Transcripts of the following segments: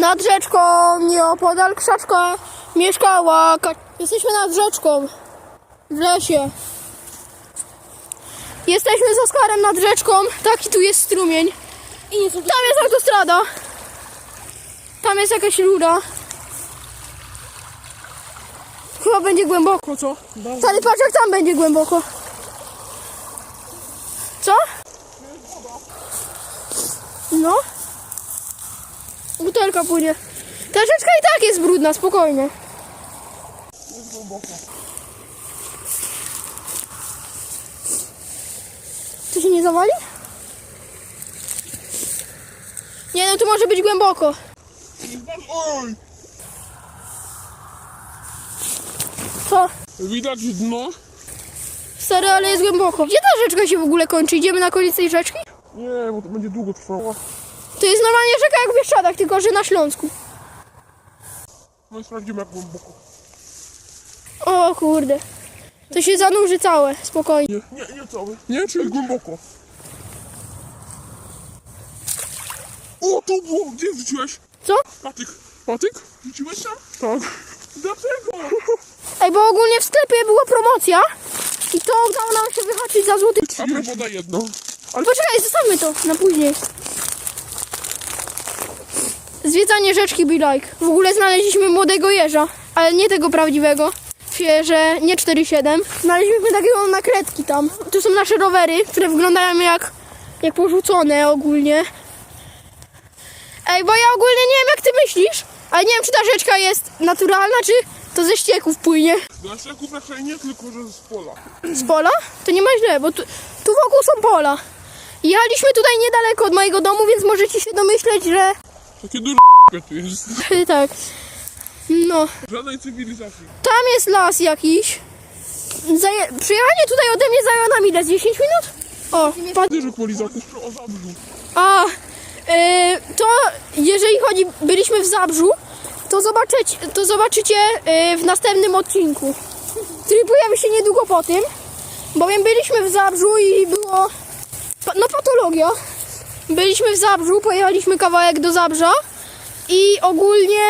Nad rzeczką, nieopodal krzaczka, mieszkała. Ka- Jesteśmy nad rzeczką. W lesie. Jesteśmy z Oskarem nad rzeczką. Taki tu jest strumień. Tam jest autostrada. Tam jest jakaś rura. Chyba będzie głęboko, co? Stary, patrz jak tam będzie głęboko. Co? No. Butelka płynie. Ta rzeczka i tak jest brudna, spokojnie. To się nie zawali? Nie no, tu może być głęboko. Oj! Co? Widać dno? Stary, ale jest głęboko. Gdzie ta rzeczka się w ogóle kończy? Idziemy na koniec tej rzeczki? Nie, bo to będzie długo trwało. To jest normalnie rzeka jak w Bieszczadach, tylko że na Śląsku. No i sprawdzimy jak głęboko. O kurde. To się zanurzy całe, spokojnie. Nie, nie, nie cały. Nie, czyli głęboko. O, tu było! Gdzie wrzuciłeś? Co? Patyk. Patyk? Wrzuciłeś tam? Tak. Dlaczego? Ej, bo ogólnie w sklepie była promocja i to udało nam się wyhaczyć za złoty. A daj jedno. Ale poczekaj, zostawmy to na później. Zwiedzanie rzeczki Be Like. W ogóle znaleźliśmy młodego jeża, ale nie tego prawdziwego. Świeże, nie 4,7. Znaleźliśmy takiego nakrętki tam. Tu są nasze rowery, które wyglądają jak, jak porzucone ogólnie. Ej, bo ja ogólnie nie wiem jak ty myślisz, ale nie wiem czy ta rzeczka jest naturalna, czy to ze ścieków płynie. Dla szczeków raczej nie, tylko że z pola. Z pola? To nie ma źle, bo tu, tu wokół są pola. Jechaliśmy tutaj niedaleko od mojego domu, więc możecie się domyśleć, że... Takie duże tu jest. tak. No. Żadnej cywilizacji. Tam jest las jakiś. Zaje... Przyjechanie tutaj ode mnie zajęło nam ile? Z 10 minut? O, pa... Dyżek po lizaku. O zabrzu. A, e, to jeżeli chodzi, byliśmy w Zabrzu, to, zobaczyć, to zobaczycie e, w następnym odcinku, pojawi się niedługo po tym, bowiem byliśmy w Zabrzu i było, pa- no patologia, byliśmy w Zabrzu, pojechaliśmy kawałek do Zabrza i ogólnie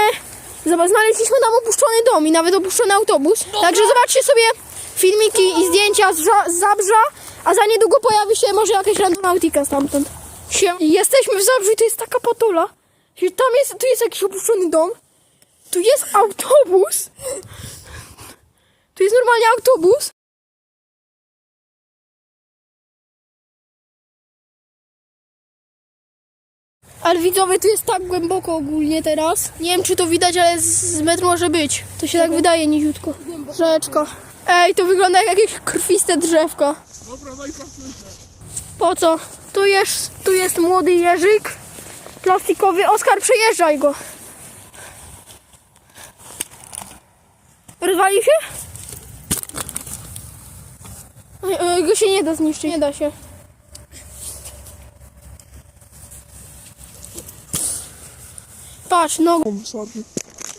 zobacz, znaleźliśmy tam opuszczony dom i nawet opuszczony autobus, także zobaczcie sobie filmiki i zdjęcia z, z Zabrza, a za niedługo pojawi się może jakaś randonautika stamtąd. Się. Jesteśmy w Zabrzu i to jest taka patola. że Tam jest, tu jest jakiś opuszczony dom. Tu jest autobus. Tu jest normalnie autobus. Ale widzowie, tu jest tak głęboko ogólnie teraz. Nie wiem, czy to widać, ale z- metr może być. To się tak wydaje niziutko. Rzeczka. Ej, to wygląda jak jakieś krwiste drzewko. Dobra, daj. Po co? Tu jest, tu jest młody jeżyk. Plastikowy. Oskar, przejeżdżaj go. Rozwali się? Go się nie da zniszczyć. Nie da się. Patrz, nogą.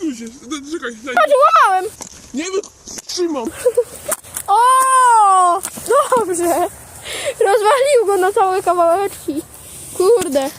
Ludzie, czekaj, daj. Patrz, łamałem. Nie wiem, trzymam. O! Dobrze. Rozwalił go na całe kawałeczki. Kurde.